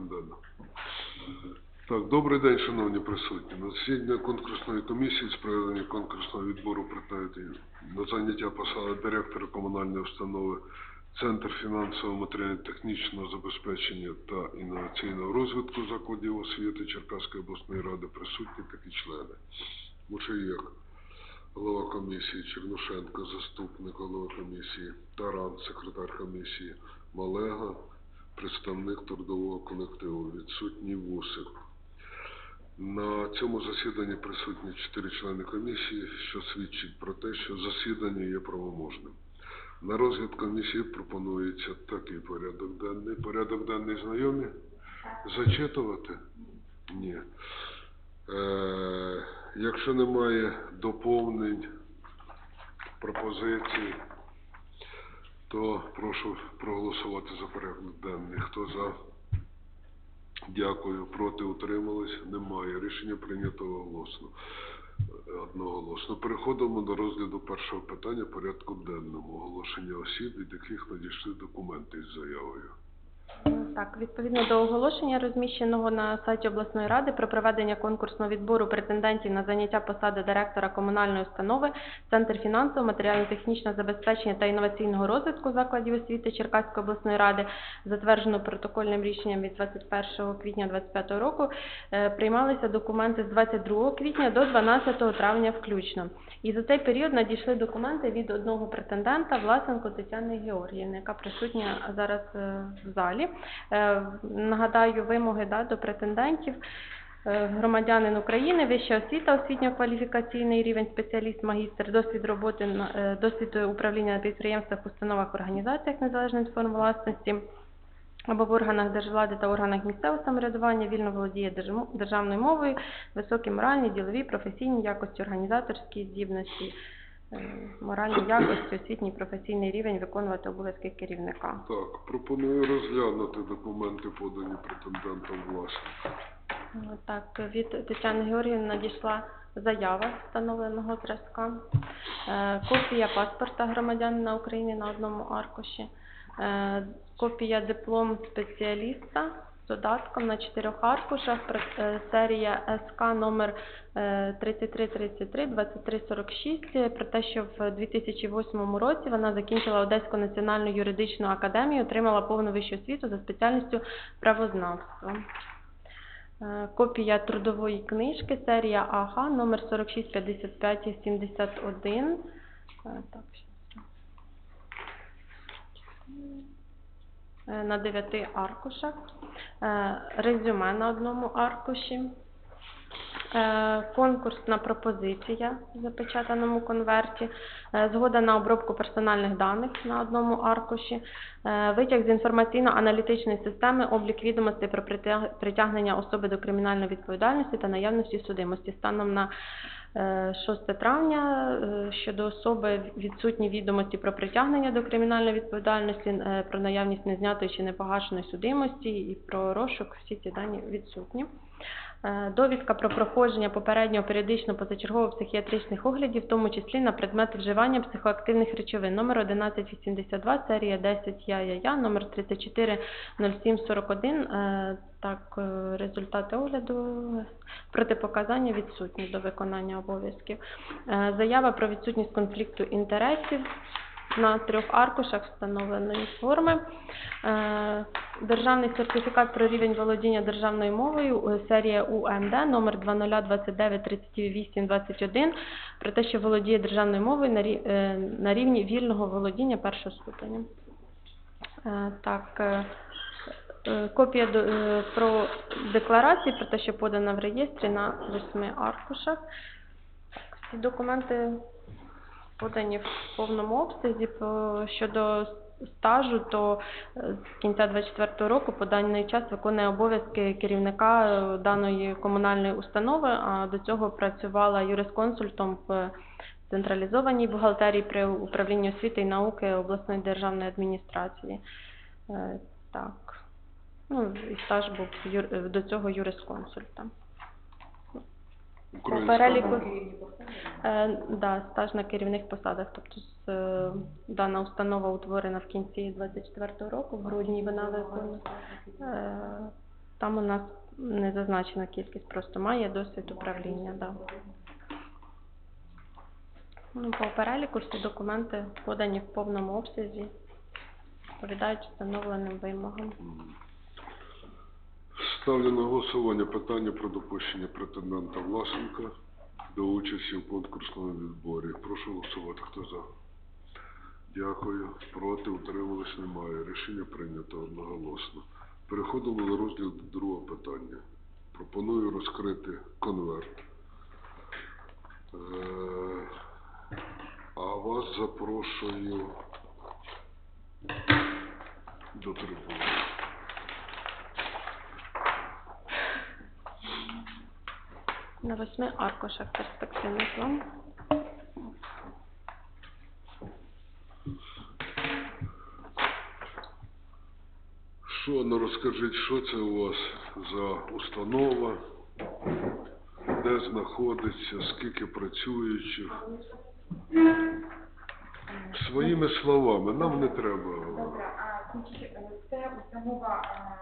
порядком. Так, добрий день, шановні присутні. На засідання конкурсної комісії з проведення конкурсного відбору претендентів на заняття посади директора комунальної установи Центр фінансово матеріально-технічного забезпечення та інноваційного розвитку закладів освіти Черкаської обласної ради присутні такі члени. Мушаєк, голова комісії, Чернушенко, заступник голови комісії, Таран, секретар комісії, Малега, представник трудового колективу, відсутній Вусик. На цьому засіданні присутні чотири члени комісії, що свідчить про те, що засідання є правоможним. На розгляд комісії пропонується такий порядок денний. Порядок денний знайомі? Зачитувати? Ні. Е, якщо немає доповнень, пропозицій, то прошу проголосувати за порядок денний. Хто за? Дякую. Проти утримались? Немає. Рішення прийнято голосно. Одноголосно. Переходимо до розгляду першого питання порядку денного. Оголошення осіб, від яких надійшли документи із заявою. Так, відповідно до оголошення, розміщеного на сайті обласної ради про проведення конкурсного відбору претендентів на заняття посади директора комунальної установи Центр фінансового, матеріально-технічного забезпечення та інноваційного розвитку закладів освіти Черкаської обласної ради, затверджено протокольним рішенням від 21 квітня 2025 року, е, приймалися документи з 22 квітня до 12 травня включно. І за цей період надійшли документи від одного претендента, Власенко Тетяни Георгіївни, яка присутня зараз е, в залі. Е, Нагадаю, вимоги да, до претендентів. Е, Громадянин України, вища освіта, освітньо-кваліфікаційний рівень, спеціаліст, магістр, досвід роботи, е, досвід управління на підприємствах, установах, організаціях незалежних форм власності або в органах держвлади та органах місцевого самоврядування, вільно володіє державною мовою, високі моральні, ділові, професійні якості, організаторські здібності, моральні якості, освітній професійний рівень виконувати обов'язки керівника. Так, пропоную розглянути документи, подані претендентом власника. Е, Так, від Тетяни Георгіївни надійшла заява встановленого зразка, е, копія паспорта громадянина України на одному аркуші, е, копія диплом спеціаліста з додатком на чотирьох аркушах, е, серія СК номер е, 3333 2346, е, про те, що в 2008 році вона закінчила Одеську національну юридичну академію, отримала повну вищу освіту за спеціальністю правознавство. Е, Копія трудової книжки, серія АГ, номер 465571. Е, Так, На дев'яти аркушах. Е, Резюме на одному аркуші. Е, Конкурсна пропозиція в запечатаному конверті, Е, згода на обробку персональних даних на одному аркуші, Е, витяг з інформаційно-аналітичної системи, облік відомостей про притягнення особи до кримінальної відповідальності та наявності судимості. Станом на е, 6 травня щодо особи відсутні відомості про притягнення до кримінальної відповідальності, про наявність незнятої чи непогашеної судимості і про розшук, всі ці дані відсутні. Е, Довідка про проходження попереднього періодичного позачергового психіатричних оглядів, в тому числі на предмет вживання психоактивних речовин, номер 1182, серія 10 я-я-я, номер 340741. Е, Так, е, результати огляду, протипоказання відсутні до виконання обов'язків. Заява про відсутність конфлікту інтересів на трьох аркушах встановленої форми. Е, Державний сертифікат про рівень володіння державною мовою, серія УМД, номер 20293821, про те, що володіє державною мовою на е, рівні вільного володіння першого ступеня. Е, Так, копія про декларації, про те, що подана в реєстрі на восьми аркушах. Ці документи подані в повному обсязі. По- Щодо стажу, то е, з кінця 24 року по даний час виконує обов'язки керівника е, даної комунальної установи, а до цього працювала юрисконсультом в централізованій бухгалтерії при управлінні освіти і науки обласної державної адміністрації. Е, Так. Ну, і стаж був е, до цього юрисконсультом. Українська переліку- Е, да, стаж на керівних посадах. Тобто з, е, дана установа утворена в кінці 24 року, в грудні вона виконує. Е, Там у нас не зазначена кількість, просто має досвід управління, да. Ну, по переліку всі документи подані в повному обсязі, відповідають встановленим вимогам. Ставлю на голосування питання про допущення претендента Власенка до участі в конкурсному відборі. Прошу голосувати. Хто за? Дякую. Проти, утримались немає. Рішення прийнято одноголосно. Переходимо до розгляду другого питання. Пропоную розкрити конверт. Е, А вас запрошую до трибуни. На восьми аркушах перспективний план. Що, ну розкажіть, що це у вас за установа, де знаходиться, скільки працюючих? Своїми словами, нам не треба. Добре, а е, це установа е,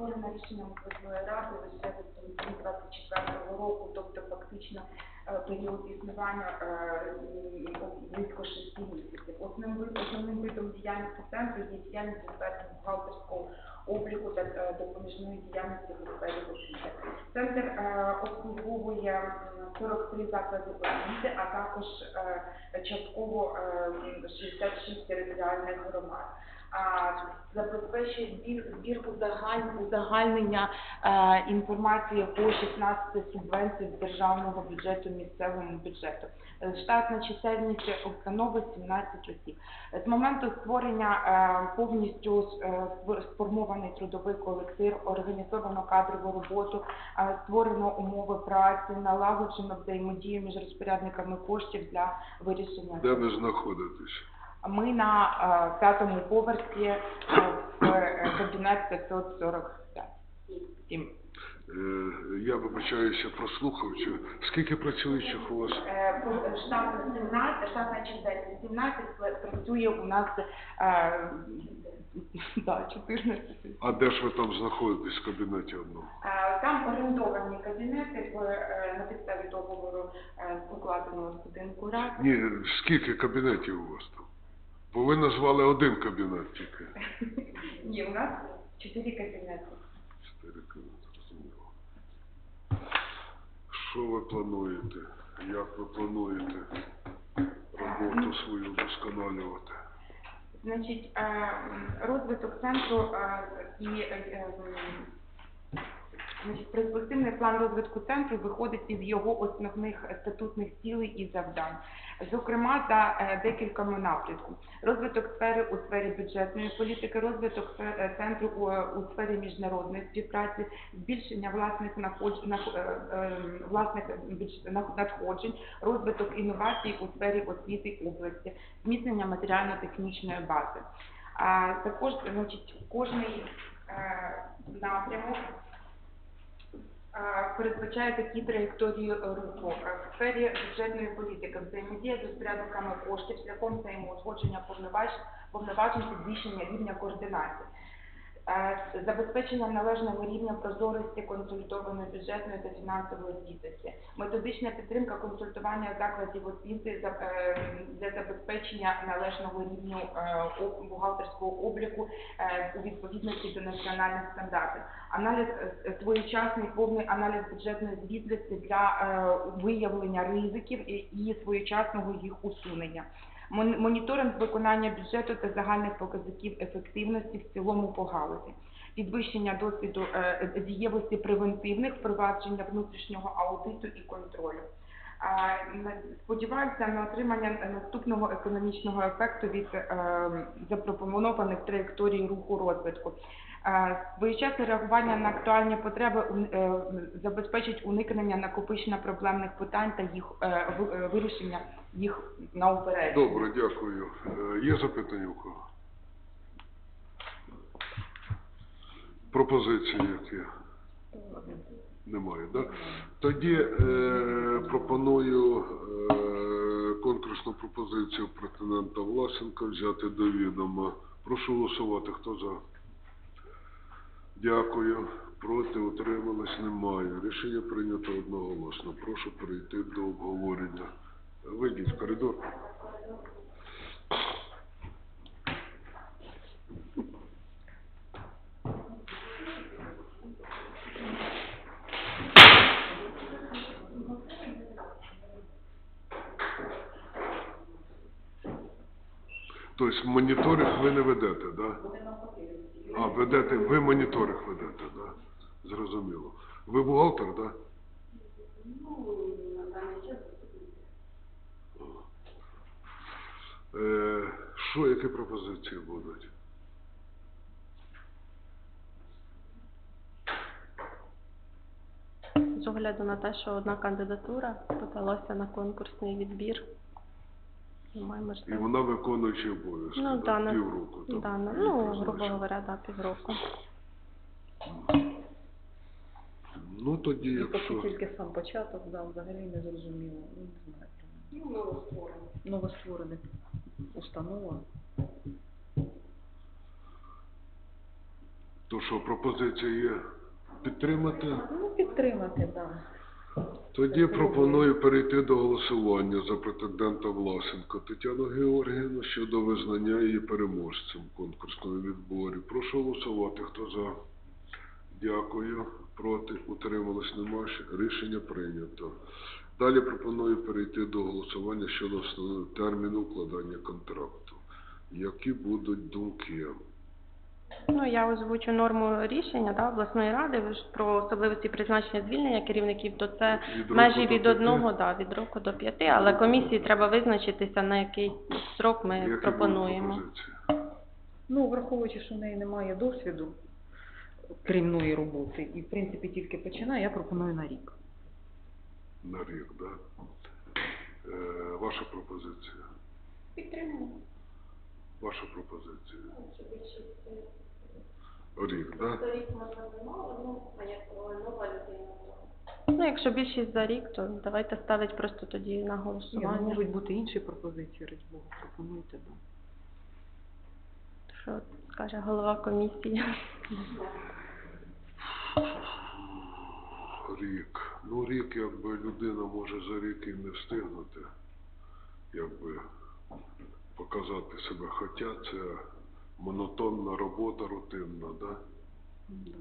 створена рішенням обласної ради лише в кінці 24 року, тобто фактично е, період існування е, близько 6 місяців. Основним, ви- основним видом діяльності центру є діяльність у бухгалтерського обліку та е, допоміжної діяльності у сфері освіти. Центр обслуговує м, 43 заклади освіти, а також частково е, м, 66 територіальних громад. Забезпечує збір, збір узагаль- узагальнення е, інформації по 16 субвенцій з державного бюджету місцевому бюджету. Е, Штатна чисельність установи 17 осіб. З моменту створення е, повністю сформований трудовий колектив, організовано кадрову роботу, створено умови праці, налагоджено взаємодію між розпорядниками коштів для вирішення. Де ви знаходитесь? Ми на е, п'ятому поверсі е, в е, кабінет 545. Сім. Е, Я вибачаюся, прослухав, чи скільки працюючих у вас? Штатна 17, штатна чисельність 17, працює у нас да, 14. А де ж ви там знаходитесь в кабінеті одному? Там орендовані кабінети в, на підставі договору укладеного з будинку рад. Ні, скільки кабінетів у вас там? Бо ви назвали один кабінет тільки. Ні, у нас чотири кабінети. Чотири кабінети, зрозуміло. Що ви плануєте? Як ви плануєте роботу свою вдосконалювати? Значить, е, розвиток центру е, і е, значить, перспективний план розвитку центру виходить із його основних статутних цілей і завдань. Зокрема, за е, декількома напрямками. Розвиток сфери у сфері бюджетної політики, розвиток е, центру у, у сфері міжнародної співпраці, збільшення власних е, е, власних надходжень, розвиток інновацій у сфері освіти області, зміцнення матеріально-технічної бази. А також, значить, кожний е, напрямок е, передбачає такі траєкторії руху в сфері бюджетної політики, взаємодія з розпорядниками коштів шляхом взаємоузгодження повноважень, повноважень підвищення рівня координації. Забезпечення належного рівня прозорості консолідованої бюджетної та фінансової звітності, методична підтримка консультування закладів освіти е, для забезпечення належного рівню е, бухгалтерського обліку е, у відповідності до національних стандартів, аналіз своєчасний повний аналіз бюджетної звітності для виявлення ризиків і своєчасного їх усунення. Мон- Моніторинг виконання бюджету та загальних показників ефективності в цілому по галузі. Підвищення досвіду е, дієвості превентивних, впровадження внутрішнього аудиту і контролю. Сподіваюся на отримання наступного економічного ефекту від е, запропонованих траєкторій руху розвитку. Своєчасне реагування на актуальні потреби е, забезпечить уникнення накопичення проблемних питань та їх е, е, вирішення їх на упередження. Добре, дякую. Є запитання у кого? Пропозиції які? Немає, так? Тоді пропоную конкурсну пропозицію претендента Власенка взяти до відома. Прошу голосувати. Хто за? Дякую. Проти утрималось немає. Рішення прийнято одноголосно. Прошу перейти до обговорення. Вийдіть в коридор. Тобто моніторинг ви не ведете, так? Да? А, ведете, ви моніторинг ведете, так? Да? Зрозуміло. Ви бухгалтер, так? Да? Е, Що, які пропозиції будуть? З огляду на те, що одна кандидатура подалася на конкурсний відбір. І вона виконуючи обов'язки, Ну, да? да, на- півроку. там, Да, ну, її ну, грубо говоря, да, півроку. Ну, тоді, І поки якщо... тільки сам початок, да, взагалі не зрозуміло. Ну, не знаю. Ну. Новостворений установа. То що, пропозиція є підтримати? Ну, підтримати, так. Тоді пропоную перейти до голосування за претендента Власенко Тетяну Георгіївну щодо визнання її переможцем конкурсного відборі. Прошу голосувати. Хто за? Дякую. Проти? Утрималось нема. Рішення прийнято. Далі пропоную перейти до голосування щодо встановлення терміну укладання контракту. Які будуть думки? Ну, я озвучу норму рішення да, обласної ради ви ж про особливості призначення звільнення керівників, то це Від межі від одного, да, від року до п'яти, але комісії треба визначитися, на який срок ми Які будуть пропонуємо. пропозиції? Ну, враховуючи, що в неї немає досвіду керівної роботи, і в принципі тільки починає, я пропоную на рік. На рік, да? Е, ваша пропозиція? Підтримуємо. Ваша пропозиція? Рік, да? Ну, якщо більшість за рік, то давайте ставити просто тоді на Ні, ну, голосування. можуть бути інші пропозиції, раді Богу, пропонуйте, да. Що скаже голова комісії? Рік. Ну, рік, якби людина може за рік і не встигнути, якби показати себе. Хоча це монотонна робота, рутинна, да? Да.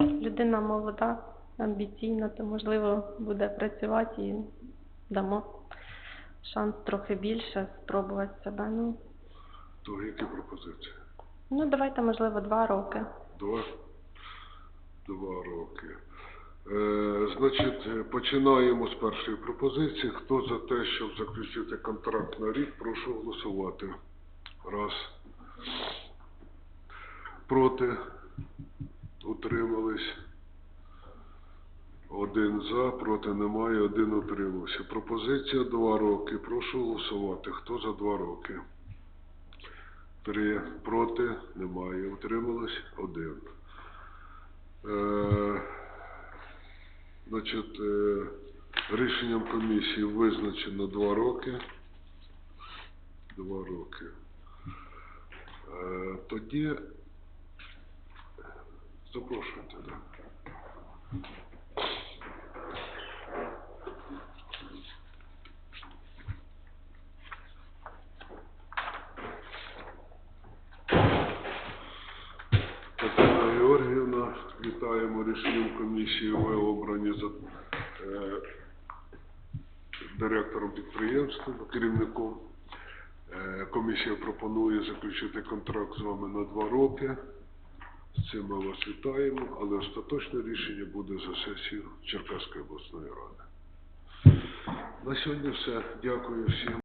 Людина молода, амбіційна, то можливо буде працювати і дамо шанс трохи більше спробувати себе. Ну, То які пропозиції? ну давайте, можливо, два роки. Два? Два роки. Е, значить, е, починаємо з першої пропозиції. Хто за те, щоб заключити контракт на рік, прошу голосувати. Раз. Проти. Утримались. Один за, проти немає, один утримався. Пропозиція два роки. Прошу голосувати. Хто за два роки? Три. Проти немає. Утрималось один. Значить, е, рішенням комісії визначено два роки. Два роки. Е, Тоді запрошуйте. Тетяна Георгіївна, вітаємо рішенням комісії. Ви обрані за е, директором підприємства, керівником. Е, комісія пропонує заключити контракт з вами на два роки. З цим ми вас вітаємо, але остаточне рішення буде за сесію Черкаської обласної ради. На сьогодні все. Дякую всім.